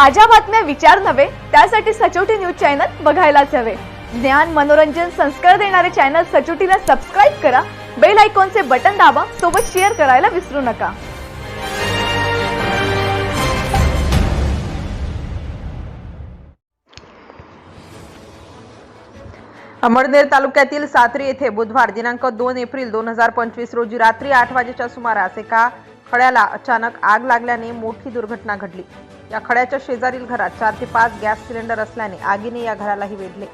ताज्या बातम्या विचार नव्हे त्यासाठी सचोटी न्यूज चॅनल बघायलाच हवे. ज्ञान मनोरंजन संस्कार देणारे चॅनल सचोटीला सबस्क्राईब करा बेल आयकॉनचे बटन दाबा सोबत शेअर करायला विसरू नका. अमळनेर तालुक्यातील सात्री येथे बुधवार दिनांक दोन एप्रिल दोन हजार पंचवीस रोजी रात्री आठ वाजेच्या सुमारास एका खड्याला अचानक आग लागल्याने मोठी दुर्घटना घडली. या खड्याच्या शेजारील घरात चार ते पाच गॅस सिलेंडर असल्याने आगीने या घरालाही वेढले.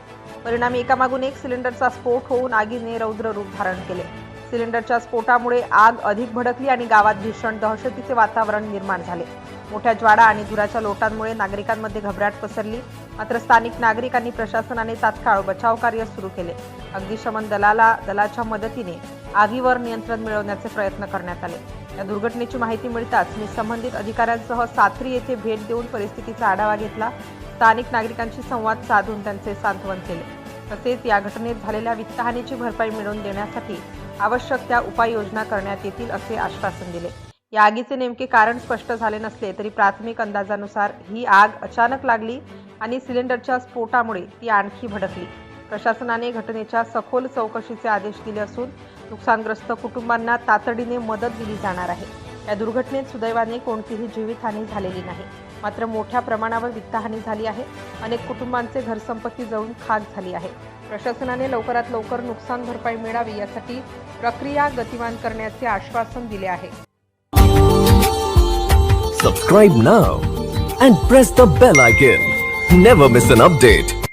परिणामी एकामागून एक सिलेंडरचा स्फोट होऊन आगीने रौद्र रूप धारण केले. सिलेंडरच्या स्फोटामुळे आग अधिक भडकली आणि गावात भीषण दहशतीचे वातावरण निर्माण झाले. मोठ्या ज्वाडा आणि धुराच्या लोटांमुळे नागरिकांमध्ये घबराट पसरली. मात्र स्थानिक नागरिकांनी प्रशासनाने तात्काळ बचाव कार्य सुरू केले. अग्निशमन दलाला दलाच्या मदतीने आगीवर नियंत्रण मिळवण्याचे प्रयत्न करण्यात आले. या दुर्घटनेची माहिती मिळताच मी संबंधित अधिकाऱ्यांसह सात्री येथे भेट देऊन परिस्थितीचा आढावा घेतला. स्थानिक नागरिकांशी संवाद साधून त्यांचे सांत्वन केले. तसेच या घटनेत झालेल्या वित्तहानीची भरपाई मिळवून देण्यासाठी आवश्यक त्या उपाययोजना करण्यात येतील असे आश्वासन दिले. या आगीचे नेमके कारण स्पष्ट झाले नसले तरी प्राथमिक अंदाजानुसार ही आग अचानक लागली आणि सिलेंडरच्या स्फोटामुळे ती आणखी भडकली. प्रशासनाने घटनेच्या सखोल चौकशीचे आदेश दिले असून नुकसानग्रस्त कुटुंबांना तातडीने मदत दिली जाणार आहे. या दुर्घटनेत सुदैवाने कोणतीही जीवितहानी झालेली नाही. मात्र मोठ्या प्रमाणावर वित्तहानी झाली आहे. अनेक कुटुंबांचे घरसंपत्ती जळून खाक झाली आहे. प्रशासनाने लवकरात लवकर नुकसान भरपाई मिळावी यासाठी प्रक्रिया गतिमान करण्याचे आश्वासन दिले आहे. Subscribe now and press the bell icon never miss an update